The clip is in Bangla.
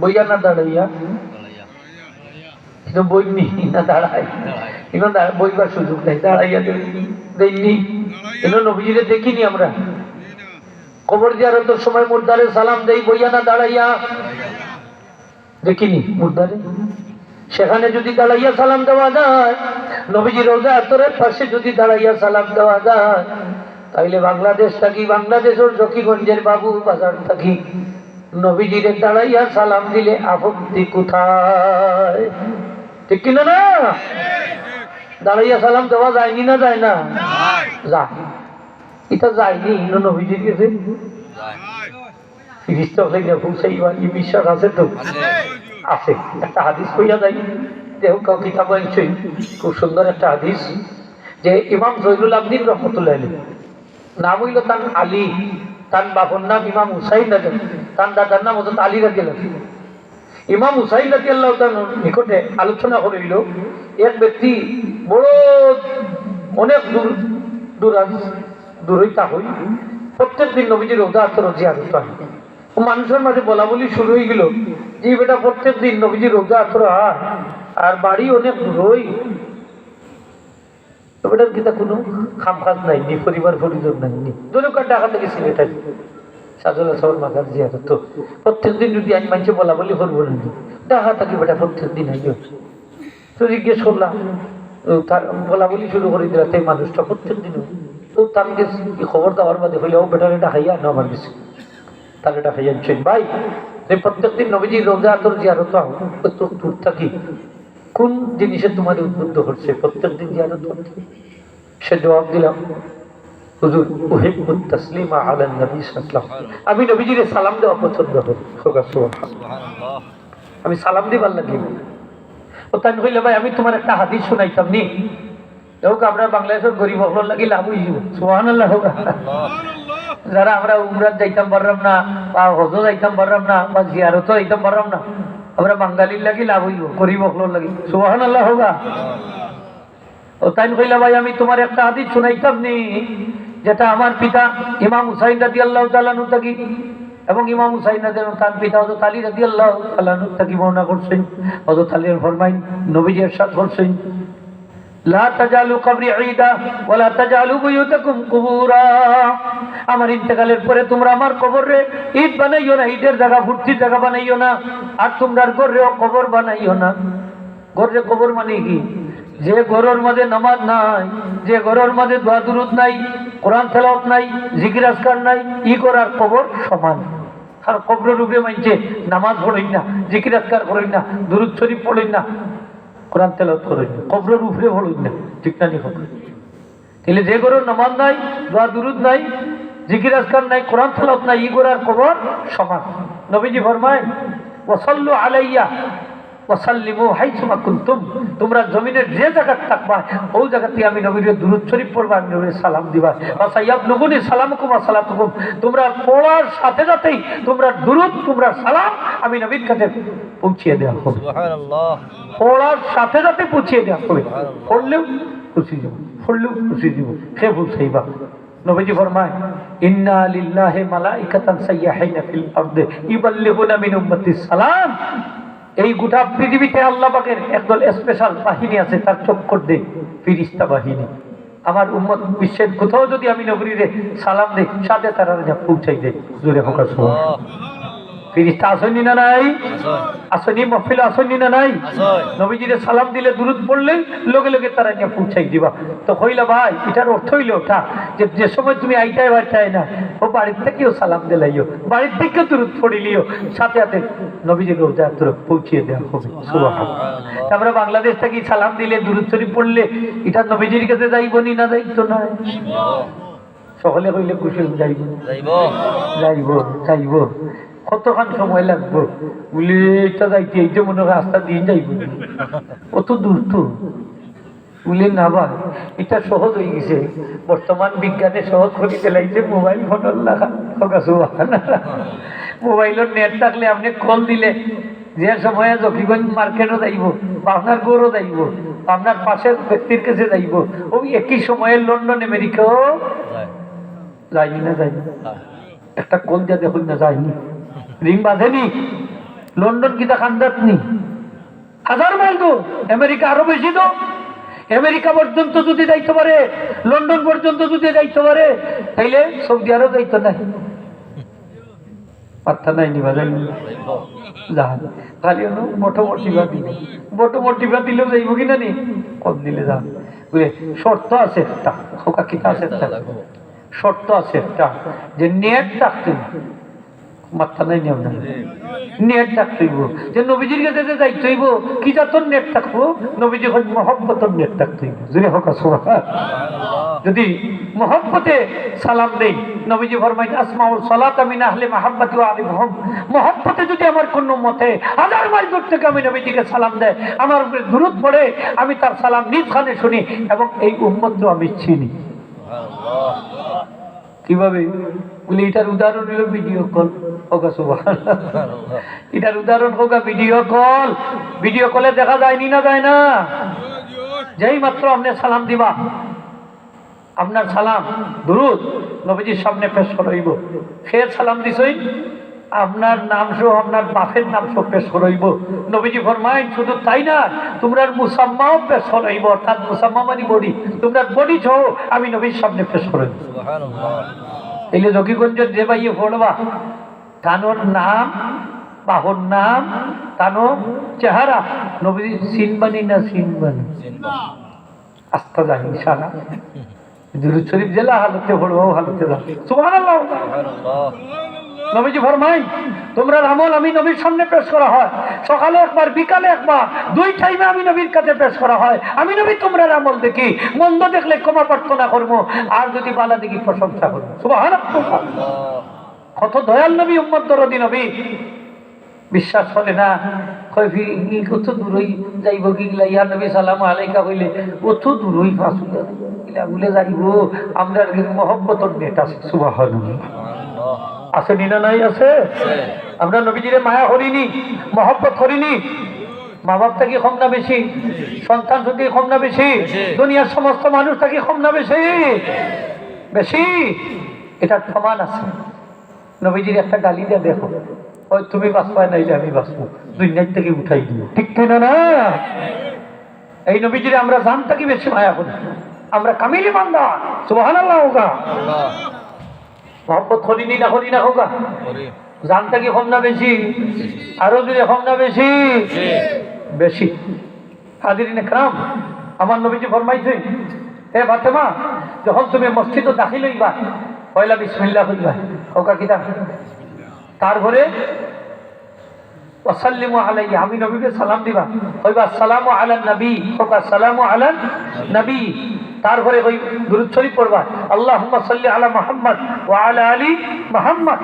বইয়া না দাঁড়াইয়া। কিন্তু বইনি না দাঁড়ায়। কিন্তু বইবার সুযোগ নেই, দাঁড়াইয়া দেইনি। কিন্তু নবীজিরে দেখিনি আমরা। কবর জিয়ারতের সময় মুর্দারে সালাম দেই বইয়া না দাঁড়াইয়া। দেখিনি মুর্দারে। সেখানে যদি দাঁড়াইয়া সালাম দেওয়া যায়, নবীজি রোজা আতরের পাশে যদি দাঁড়াইয়া সালাম দেওয়া যায়, তাইলে বাংলাদেশ থাকি, বাংলাদেশের জকিগঞ্জের বাবু বাজার থাকি। নবীজিরে দাঁড়াইয়া সালাম দিলে আপত্তি কোথায়? ঠিক কিনা না? দাঁড়াইয়া সালাম দেওয়া যায়নি না যায় না? যায়। এটা যায়নি নবীজির কাছে? ফিরিস্ত বিশ্বাস আছে তো? আছে। একটা হাদিস কইয়া যাই দেহ কাউ কিতাব আনছই খুব সুন্দর একটা হাদিস যে ইমাম জৈনুল আবদিন রহমতুল্লাহ আলী নাম হইল তান আলী। তান বাপর নাম ইমাম হুসাইন রাজা তান দাদার নাম হতো আলী রাজি ইমাম হুসাইন রাজি আল্লাহ নিকটে আলোচনা করিল এক ব্যক্তি বড় অনেক দূর দূরাজ দূরইতা হই প্রত্যেক দিন নবীজির রোজা আত্ম জিয়ারত হয়। মানুষের মাঝে বলা বলি শুরু হয়ে গেল। যে বেটা প্রত্যেক দিন নবীজির রোজা হয় আর বাড়ি অনেক দূরই তো বেটার কিতা কোনো খাম খাজ নাই, নি পরিবার, পরিজন নাই, নি। দরকার ঢাকা থেকে সিলেট? আছে সাজল সবর মাথার জিয়ারত তো। প্রত্যেক দিন যদি আমি মানুষে বলা বলি করব না ঢাকা থাকি বেটা প্রত্যেক দিন আইও। তো জিজ্ঞেস করলাম তার বলা বলি শুরু করে দিলা তাই মানুষটা প্রত্যেক দিন তো তার খবর দেওয়ার বাদে হইলে ও বেটারে ডাকাইয়া না আমার গেছে তাহলে ডাকাইয়া আনছেন। ভাই প্রত্যেকদিন নবীজি রোজা তোর জিয়ারত দূর থাকি। কোন জিনিসে তোমার উদ্বুদ্ধ হচ্ছে? করছে প্রত্যেকদিন জিয়ারত করতে সে জবাব দিলাম, হুজুর সাল্লাল্লাহু আমি নবীজিরে সালাম দেওয়া পছন্দ করি। সুবহানাল্লাহ। আমি সালাম দিবার লাগি ও তাই হইলে, ভাই, আমি তোমার একটা হাদিস শুনাইতাম নি। হোক, আমরা বাংলাদেশের গরিব হল লাগি লাভ হইব। সুহান আল্লাহ হোক। যারা আমরা উমরাত যাইতাম পারলাম না, বা হজ যাইতাম পারলাম না, বা জিয়ারত যাইতাম পারলাম না আমরা বাঙালির লাগি লাভ হইব গরিব হল লাগি। সুবাহন আল্লাহ হোগা। ও তাই কইলা, ভাই, আমি তোমার একটা হাদিস শুনাইতাম নি, যেটা আমার পিতা ইমাম হুসাইন রাদি আল্লাহ তালানু থাকি এবং ইমাম হুসাইন রাজি তার পিতা হজরত তালি রাদি আল্লাহ তালানু থাকি বর্ণনা করছেন হজরত আলীর ফরমাইন নবীজি সাথ করছেন আমার ইন্তেকালের পরে তোমরা আমার কবরে ঈদ বানাইও না, ঈদের জায়গা, ভর্তির জায়গা বানাইও না। আর তোমরার ঘরেও কবর বানাইও না। ঘরে কবর মানে কি? যে ঘরের মধ্যে নামাজ নাই, যে ঘরের মধ্যে দোয়া দুরুদ নাই, কোরআন তেলাওয়াত নাই, জিকির আজকার নাই, ই করার কবর সমান। আর কবর রূপে মানছে নামাজ পড়ই না, জিকির আজকার করেন না, দুরুদ শরীফ পড়েন না। কোরআন তেলাওয়াত করেন কবরের উপরে পড়েন না, ঠিক না নি খবর তাহলে যে গরুর নমান নাই, দোয়া দুরুদ নাই, জিকির আসকার নাই, কোরআন তেলাওয়াত নাই, ই গোরার কবর সমান। নবীজি ফরমায় ওসল্লু আলাইয়া ওয়াসাল্লিমু হাইসুমা কুনতুম। তোমরা জমিনের যে জায়গা থাকবা ওই জায়গাতে আমি নবীর দুরুদ শরীফ পড়বা আমি নবীর সালাম দিবা। সালামুকুম তোমরা পড়ার সাথে সাথেই তোমরা দুরুদ তোমরা সালাম আমি নবীর কাছে পৌঁছিয়ে দেওয়া হবে। পড়ার সাথে সাথে পৌঁছিয়ে দেওয়া হবে। পড়লেও খুশি যাব পড়লেও খুশি দিব সে নবীজি ফরমায় ইন্না লিল্লাহি মালাইকাতান সাইয়াহিনা ফিল আরদি ইবাল্লিগুনা মিন উম্মতিস সালাম। এই গোটা পৃথিবীতে আল্লাহ পাকের একদল স্পেশাল বাহিনী আছে, তার চক্কর দে, ফিরিস্তা বাহিনী। আমার উম্মত বিশ্বের কোথাও যদি আমি নগরীরে সালাম দিই, সাথে তারা পৌঁছাই দেয় জোরে হোক ফিরিস্তা আসেনি না নাই? আসেনি। মহফিল আসেনি না নাই? নবীজিরে সালাম দিলে দূরত পড়লে লগে লগে তারা নিয়ে পৌঁছাই দিবা। তো হইলা ভাই এটার অর্থ হইল ওটা যে যে সময় তুমি আইটাই বাড়িটাই না ও বাড়ির থেকেও সালাম দিলাইও বাড়ির থেকে দূরত পড়িলিও সাথে সাথে নবীজির তোর পৌঁছিয়ে দেওয়া হবে। সুবহানাল্লাহ। আমরা বাংলাদেশ থেকে সালাম দিলে দূরত শরীফ পড়লে এটা নবীজির কাছে যাইব নি না যাইতো না? সকলে হইলে খুশি যাইব। যাইব যাইব। কতক্ষণ সময় লাগবো? বলে এটা যাইতে এই যে মনে হয় রাস্তা দিয়ে যাইব। অত দূর তো। বলে না এটা সহজ হয়ে গেছে। বর্তমান বিজ্ঞানে সহজ করে চালাইছে মোবাইল ফোনের লাগা মোবাইলের নেট থাকলে আপনি কল দিলে যে সময়ে জকিগঞ্জ মার্কেটও যাইব বা আপনার গৌরও যাইব আপনার পাশের ব্যক্তির কাছে যাইব ওই একই সময়ে লন্ডন আমেরিকাও যায়নি না যায়নি। একটা কল যা দেখুন না যায়নি। রিং বাঁধেনি লন্ডন কিতা খান্দাত নি? হাজার মাইল তো আমেরিকা আরও বেশি তো আমেরিকা পর্যন্ত যদি যাইতে পারে লন্ডন পর্যন্ত যদি যাইতে পারে তাইলে সৌদি আরব যাইতো না পাত্তা নাই নিবা যাই যান খালি হলো মোটো মোটিভা দিলে। মোটো মোটিভা দিলেও যাইব কিনা নি? কম দিলে যান বুঝলে শর্ত আছে একটা। ওকা কিতা আছে একটা। শর্ত আছে একটা যে নেট থাকতে মাথা নাই নিয়ম নেট থাকতে হইব যে নবীজির কাছে যে যাইতে হইব, কি জাতর নেট থাকব? নবীজি হল মহব্বতর নেট থাকতে হইব যদি হোক যদি মহব্বতে সালাম দেই, নবীজি ফরমাই আসমাউল সালাত আমি না হলে মাহাব্বাতি ওয়া আলিফহম মহব্বতে যদি আমার কোন মতে হাজার মাইল দূর থেকে আমি নবীজিকে সালাম দেয় আমার উপরে দূরত পড়ে, আমি তার সালাম নিজ খানে শুনি এবং এই উম্মত আমি চিনি। কীভাবে? বলে, এটার উদাহরণ হলো ভিডিও কল হোকা সুবাহ এটার উদাহরণ হোকা ভিডিও কল ভিডিও কলে দেখা যায়নি না যায় না? যেই মাত্র আপনি সালাম দিবা, আপনার সালাম, দুরুদ নবীজির সামনে পেশ করাইব ফের সালাম দিছই? আপনার নাম সহ আপনার বাপের নাম সহ পেশ করাইব। নবীজি ফরমাই শুধু তাই না তোমরা মুসাম্মাও পেশ করাইব অর্থাৎ মুসাম্মা মানে বডি তোমরা বডি সহ আমি নবীর সামনে পেশ করাইব। এলে জকিগঞ্জের যে বাইয়ে পড়বা তানোর নাম বাহর নাম তানো চেহারা নবী সিনবানি না সিনবানি? আস্থা জানি সারা দুরুদ শরীফ জেলা হালতে পড়ব হালতে যা সুবহানাল্লাহ। নবীজি ফরমাই তোমরা আমল আমি নবীর সামনে পেশ করা হয়। সকালে একবার, বিকালে একবার, দুই টাইমে আমি নবীর কাছে পেশ করা হয়। আমি নবী, তোমরা আমল দেখি। মন্দ দেখলে ক্ষমা প্রার্থনা করব। আর যদি বালা দেখি প্রশংসা করব। কত দয়াল নবী, উম্মত দরদি নবী। বিশ্বাস করে না কত দূরই যাইব গিলা? ইয়া নবী, সালাম আলাইকা কইলে, কত দূরই ফাসুলা গিলা? বলে যাইব। আমরা মহব্বতর আছে সুবহানাল্লাহ। আছে নিনা নাই আছে? আমরা নবীজিরে মায়া করিনি, মহব্বত করিনি। মা বাপ থাকি কম না বেশি, সন্তান থাকি কম না বেশি, দুনিয়ার সমস্ত মানুষ থাকি কম না বেশি। বেশি? এটা সমান আছে। নবীজির একটা গালি দিয়ে দেখো। ওই তুমি বাঁচবায় নাইলে আমি বাঁচবো। দুনিয়ার থেকে উঠাই দিব ঠিক কিনা না এই নবীজিরে আমরা জান থাকি বেশি মায়া করি? আমরা কামিলি মান্দা সুবাহান আল্লাহ। মহব্বত করিনি না করি না হোগা জানটা কি কম না বেশি? আরও যদি কম না বেশি? বেশি। হাজির ক্রাম আমার নবীজি ফরমাইছে হে ফাতেমা যখন তুমি মসজিদ দাখিল হইবা পয়লা বিসমিল্লাহ হইবা ওকা কিতা তারপরে ওয়াসাল্লিমু আলাইহি আমি নবীকে সালাম দিবা। হইবা আসসালামু আলান নবী ওকা সালামু আলান নবী তারপরে ওই দুরূদ পড়বা। আল্লাহ সাল্লি আলা মোহাম্মদ ওয়া আলা আলী মুহাম্মদ।